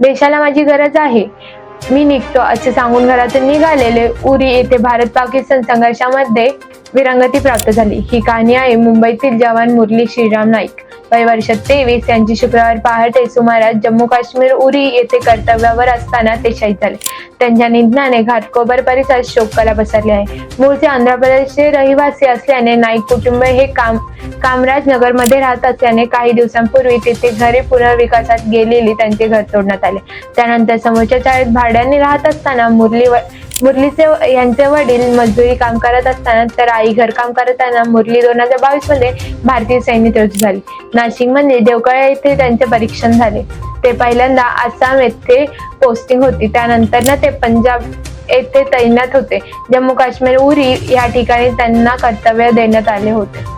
देशाला माझी गरज आहे. मी निघतो असे सांगून घरातून निघालेले उरी येथे भारत पाकिस्तान संघर्षामध्ये विरंगती प्राप्त झाली. ही कहाणी आहे मुंबईतील जवान मुरली श्रीराम नाईक. वय तेवीस यांची शुक्रवार पहाटे सुमारास जम्मू काश्मीर उरी येथे कर्तव्यावर असताना ते शहीद झाले. त्यांच्या निधनाने घाटकोबर परिसरात शोककला पसरली आहे. मूळचे आंध्र प्रदेशचे रहिवासी असल्याने नाईक कुटुंब हे काम कामराजमध्ये राहत असल्याने काही दिवसांपूर्वी तेथे घरे पुनर्विकासात गेलेली त्यांचे घर तोडण्यात आले. त्यानंतर समोरच्या चाळीत भाड्याने राहत असताना मुरली व- मुरलीचे यांचे वडील मजदुरी काम करत असताना तर आई घरकाम करताना मुरली दोन हजार बावीसमध्ये भारतीय सैन्य रुजू झाली. नाशिकमध्ये देवकळा येथे त्यांचे परीक्षण झाले. ते पहिल्यांदा आसाम येथे पोस्टिंग होती. त्यानंतर ना ते पंजाब येथे तैनात होते. जम्मू काश्मीर उरी या ठिकाणी त्यांना कर्तव्य देण्यात आले होते.